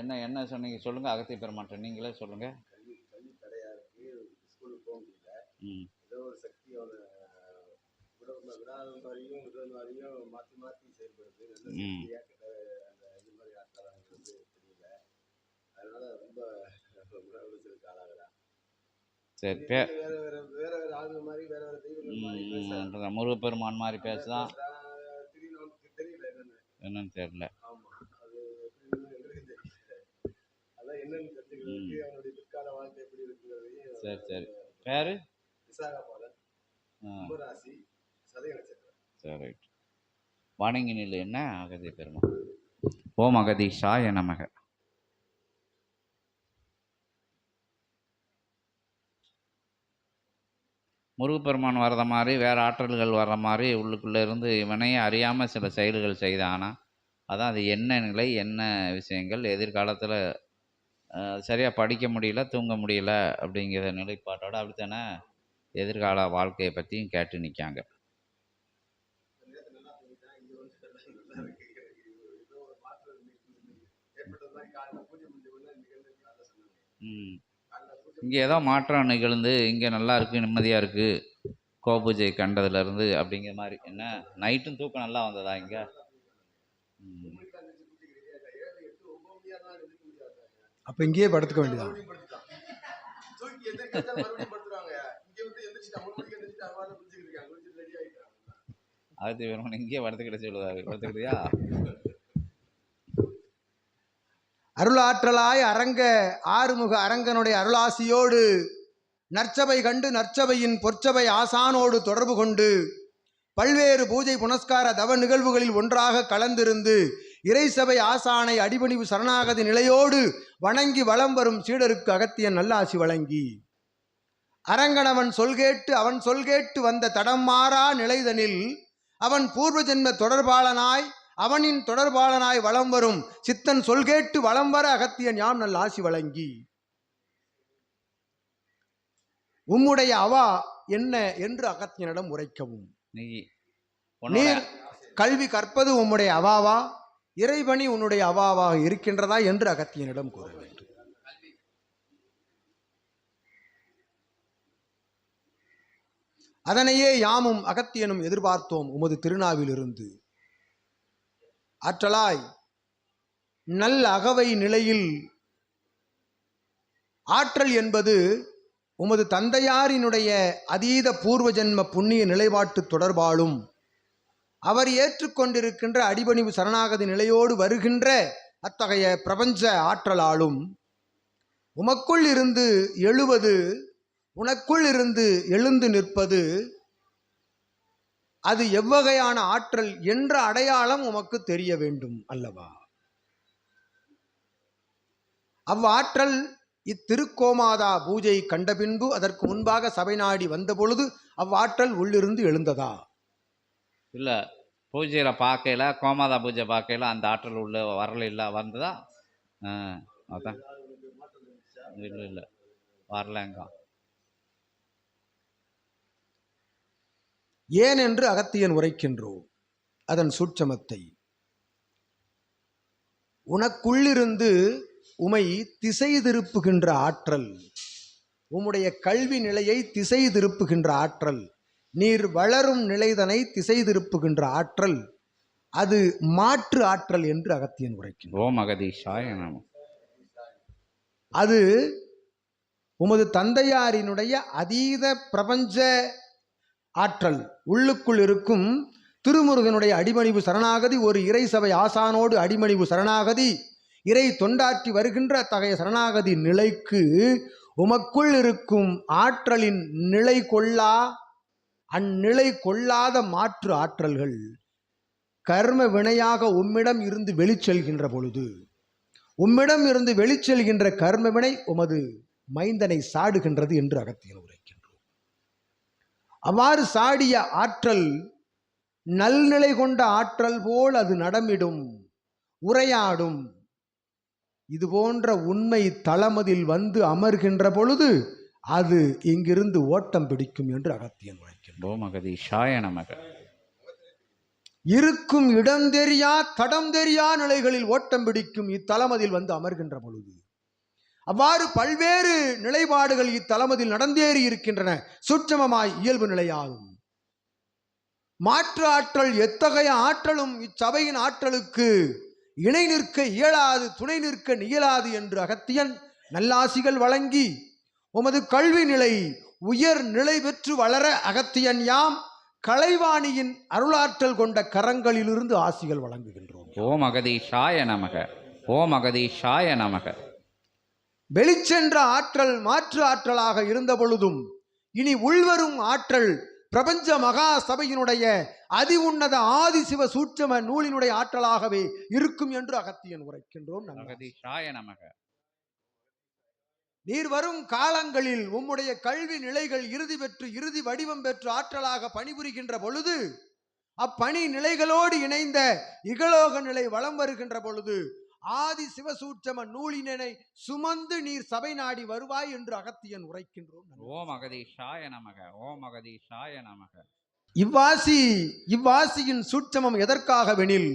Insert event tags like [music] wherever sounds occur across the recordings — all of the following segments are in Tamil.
என்ன என்ன சொன்னீங்க சொல்லுங்கள் அகத்திய பெருமாற்றம் நீங்களே சொல்லுங்கள் கல்வி கல்வி தடையா இருக்குது ஸ்கூலுக்கு போக முடியல ம் ஏதோ ஒரு சக்தி அவனை விட விடாத மாதிரியும் விடுற மாதிரியும் மாற்றி மாற்றி செயல்படுது நல்ல ம். சக்தியா அந்த இது மாதிரி ஆட்களாங்கிறது தெரியல அதனால் ரொம்ப மன ஆளாகிறான் சரி பே வேற வேற வேற வேற ஆளுங்க மாதிரி வேற வேற தெய்வங்கள் மாதிரி முருகப்பெருமான் மாதிரி பேசுதான் திடீர்னு நமக்கு தெரியல என்னன்னு என்னன்னு தெரியல ஆமா அது எப்படின்னு எங்களுக்கு தெரியல அதான் என்னன்னு தெரிஞ்சுக்கிறதுக்கு அவனுடைய பிற்கால வாழ்க்கை எப்படி இருக்குங்கிறதையும் சரி சரி. பேர்? விசாகபாலன் கும்பராசி சதய நட்சத்திரம் சரி ரைட். வணங்கி நில்லு என்ன? அகதி பெருமாள் ஓம் அகதீஷாய நமக. முருகப்பெருமான் வர்ற மாதிரி வேறு ஆற்றல்கள் வர்ற மாதிரி உள்ளுக்குள்ளே இருந்து இவனையே அறியாமல் சில செயல்கள் செய்தானா? அதான் அது என்ன நிலை என்ன விஷயங்கள்? எதிர்காலத்தில் சரியாக படிக்க முடியல தூங்க முடியல அப்படிங்கிற நிலைப்பாட்டோட அப்படித்தானே எதிர்கால வாழ்க்கையை பற்றியும் கேட்டு நிற்காங்க இங்கே ஏதோ மாற்றம் நிகழ்ந்து இங்கே நல்லா இருக்குது நிம்மதியாக இருக்குது கோபூஜை கண்டதுலேருந்து அப்படிங்கிற மாதிரி என்ன? நைட்டும் தூக்கம் நல்லா வந்ததா இங்கே? இருக்காங்க. குளிச்சுட்டு ரெடி ஆயிட்டாங்க. ஆதித்ய பெருமான் இங்கேயே படுத்துக்கிட சொல்லுவாரு. படுத்துக்கிட்டியா? அருளாற்றலாய் அரங்க ஆறுமுக அரங்கனுடைய அருளாசியோடு நற்சபை கண்டு நற்சபையின் பொற்சபை ஆசானோடு தொடர்பு கொண்டு பல்வேறு பூஜை புனஸ்கார தவ நிகழ்வுகளில் ஒன்றாக கலந்திருந்து இறைசபை ஆசானை அடிபணிவு சரணாகதி நிலையோடு வணங்கி வலம் வரும் சீடருக்கு அகத்திய நல்லாசி வழங்கி. அரங்கனவன் சொல்கேட்டு அவன் சொல்கேட்டு வந்த தடம் மாறா நிலைதனில் அவன் பூர்வ ஜென்ம தொடர்பாளனாய் அவனின் தொடர்பாளனாய் வலம் வரும் சித்தன் சொல்கேட்டு வலம் வர அகத்தியன் யாம் நல்ல ஆசி வழங்கி. உம்முடைய அவா என்ன என்று அகத்தியனிடம் உரைக்கவும். நீ நீர் கல்வி கற்பது உம்முடைய அவாவா? இறைவனி உன்னுடைய அவாவாக இருக்கின்றதா என்று அகத்தியனிடம் கூற வேண்டும். அதனையே யாமும் அகத்தியனும் எதிர்பார்த்தோம் உமது திருநாவிலிருந்து. ஆற்றலாய் நல் அகவை நிலையில் ஆற்றல் என்பது உமது தந்தையாரினுடைய அதீத பூர்வ ஜென்ம புண்ணிய நிலைப்பாட்டு தொடர்பாலும் அவர் ஏற்றுக்கொண்டிருக்கின்ற அடிபணிவு சரணாகதி நிலையோடு வருகின்ற அத்தகைய பிரபஞ்ச ஆற்றலாலும் உமக்குள் இருந்து எழுவது உனக்குள் இருந்து எழுந்து நிற்பது அது எவ்வகையான ஆற்றல் என்ற அடையாளம் உமக்கு தெரிய வேண்டும் அல்லவா? அவ்வாற்றல் இத்திருக்கோமாதா பூஜை கண்ட பின்பு அதற்கு முன்பாக சபை நாடி வந்தபொழுது அவ்வாற்றல் உள்ளிருந்து எழுந்ததா? இல்லை பூஜையில் பார்க்கையில கோமாதா பூஜை பார்க்கையில அந்த ஆற்றல் உள்ள வரல இல்லை வந்ததா? ஆ அதான். இல்லை இல்லை. வரலங்க. ஏன் என்று அகத்தியன் உரைக்கின்றோம் அதன் சூட்சமத்தை. உனக்குள்ளிருந்து உமை திசை திருப்புகின்ற ஆற்றல் உம்முடைய கல்வி நிலையை திசை திருப்புகின்ற ஆற்றல் நீர் வளரும் நிலைதனை திசை திருப்புகின்ற ஆற்றல் அது மாற்று ஆற்றல் என்று அகத்தியன் உரைக்கின்றான். ஓம் அகதீஷாய அது உமது தந்தையாரினுடைய அதீத பிரபஞ்ச ஆற்றல். உள்ளுக்குள் இருக்கும் திருமுருகனுடைய அடிமணிவு சரணாகதி ஒரு இறை சபை ஆசானோடு அடிமணிவு சரணாகதி இறை தொண்டாற்றி வருகின்ற அத்தகைய சரணாகதி நிலைக்கு உமக்குள் இருக்கும் ஆற்றலின் நிலை கொள்ளா அந்நிலை கொள்ளாத மாற்று ஆற்றல்கள் கர்ம வினையாக உம்மிடம் இருந்து வெளிச்செல்கின்ற பொழுது உம்மிடம் இருந்து வெளிச்செல்கின்ற கர்ம வினை உமது மைந்தனை சாடுகின்றது என்று அகத்தியன் உரைக்கின்றோம். அவ்வாறு சாடிய ஆற்றல் நல்நிலை கொண்ட ஆற்றல் போல் அது நடமிடும் உரையாடும். இது போன்ற உண்மை தளமதில் வந்து அமர்கின்ற பொழுது அது இங்கிருந்து ஓட்டம் பிடிக்கும் என்று அகத்தியன் உரை ஓம் நமக. இருக்கும் இடம் தெரியா தடம் தெரியா நிலைகளில் ஓட்டம் பிடிக்கும் இத்தலமதில் வந்து அமர்கின்ற பொழுது. அவ்வாறு பல்வேறு நிலைப்பாடுகள் இத்தலமதில் நடந்தேறி இருக்கின்றன. சூட்சமமாய் இயல்பு நிலையாகும். மாற்று ஆற்றல் எத்தகைய ஆற்றலும் இச்சபையின் ஆற்றலுக்கு இணை நிற்க இயலாது துணை நிற்க இயலாது என்று அகத்தியன் நல்லாசிகள் வழங்கி உமது கல்வி நிலை உயர் நிலை பெற்று வளர அகத்தியன் யாம் கலைவாணியின் அருளாற்றல் கொண்ட கரங்களிலிருந்து ஆசிகள் வழங்குகின்றோம். ஓம் அகதீஷாய நமக ஓம் அகதீஷாய நமக. வெளிச்சென்ற ஆற்றல் மாற்று ஆற்றலாக இருந்த பொழுதும் இனி உள்வரும் ஆற்றல் பிரபஞ்ச மகா சபையினுடைய அதி உன்னத ஆதிசிவ சூட்சம நூலினுடைய ஆற்றலாகவே இருக்கும் என்று அகத்தியன் உரைக்கின்றோம். நமக. நீர் வரும் காலங்களில் உம்முடைய கல்வி நிலைகள் இறுதி பெற்று இறுதி வடிவம் பெற்று ஆற்றலாக பணிபுரிகின்ற பொழுது அப்பணி நிலைகளோடு இணைந்த இகலோக நிலை வலம் வருகின்ற பொழுது ஆதி சிவசூட்சம நூலினை சுமந்து நீர் சபை நாடி வருவாய் என்று அகத்தியன் உரைக்கின்றோம். ஓம் அகதீஷாய நமக ஓம் அகதீஷாய நமக. இவ்வாசி இவ்வாசியின் சூட்சமம் எதற்காகவெனில்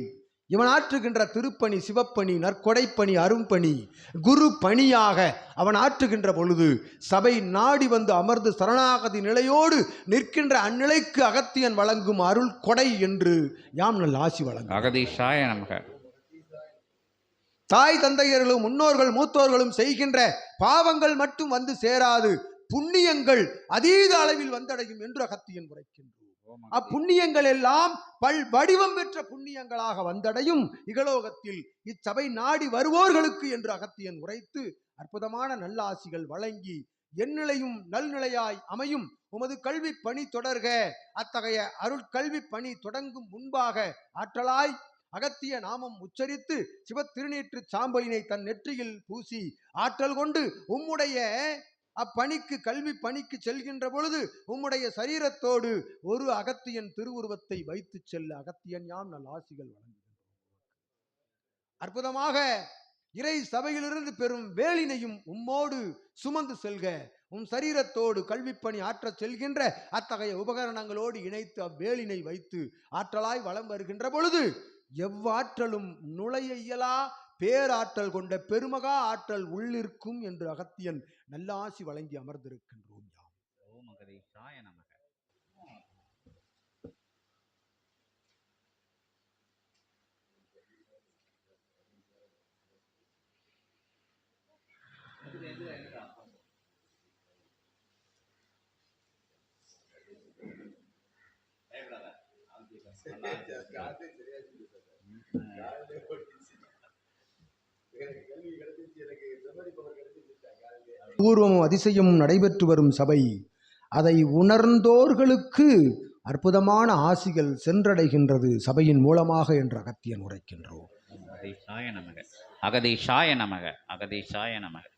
இவன் ஆற்றுகின்ற திருப்பணி சிவப்பணி நற்கொடைப்பணி அரும்பணி குரு பணியாக அவன் ஆற்றுகின்ற பொழுது சபை நாடி வந்து அமர்ந்து சரணாகதி நிலையோடு நிற்கின்ற அந்நிலைக்கு அகத்தியன் வழங்கும் அருள் கொடை என்று யாம் நல்ல ஆசி வழங்கும். அகதீஷாய நமக. தாய் தந்தையர்களும் முன்னோர்கள் மூத்தோர்களும் செய்கின்ற பாவங்கள் மட்டும் வந்து சேராது புண்ணியங்கள் அதீத அளவில் வந்தடையும் என்று அகத்தியன் உரைக்கின்றோம் அப்புண்ணியங்கள் எல்லாம் பல் வடிவம் பெற்ற புண்ணியங்களாக வந்தடையும் இகலோகத்தில் இச்சபை நாடி வருவோர்களுக்கு என்று அகத்தியன் உரைத்து அற்புதமான நல்லாசிகள் வழங்கி எந்நிலையும் நல்நிலையாய் அமையும். உமது கல்வி பணி தொடர்க. அத்தகைய அருள் கல்வி பணி தொடங்கும் முன்பாக ஆற்றலாய் அகத்திய நாமம் உச்சரித்து சிவத்திருநீற்று சாம்பலினை தன் நெற்றியில் பூசி ஆற்றல் கொண்டு உம்முடைய அப்பணிக்கு கல்வி பணிக்கு செல்கின்ற பொழுது உம்முடைய சரீரத்தோடு ஒரு அகத்தியன் திருவுருவத்தை வைத்து செல்ல அகத்தியன் யாம் நல் ஆசிகள் வழங்குகின்றோம். அற்புதமாக இறை சபையிலிருந்து பெறும் வேலினையும் உம்மோடு சுமந்து செல்க. உம் சரீரத்தோடு கல்விப்பணி ஆற்றச் செல்கின்ற அத்தகைய உபகரணங்களோடு இணைத்து அவ்வேலினை வைத்து ஆற்றலாய் வலம் வருகின்ற பொழுது எவ்வாற்றலும் நுழைய இயலா பேராற்றல் கொண்ட பெருமகா ஆற்றல் உள்ளிருக்கும் என்று அகத்தியன் நல்லாசி வழங்கி அமர்ந்திருக்கின்றோம் யாம். ஓம் அகதீஷாய நமக எனக்கு [laughs] பூர்வமும் அதிசயமும் நடைபெற்று வரும் சபை. அதை உணர்ந்தோர்களுக்கு அற்புதமான ஆசிகள் சென்றடைகின்றது சபையின் மூலமாக என்று அகத்தியன் உரைக்கின்றோம். அகதீஷாய நமக. அகதீஷாய நமக. அகதீஷாய நமக.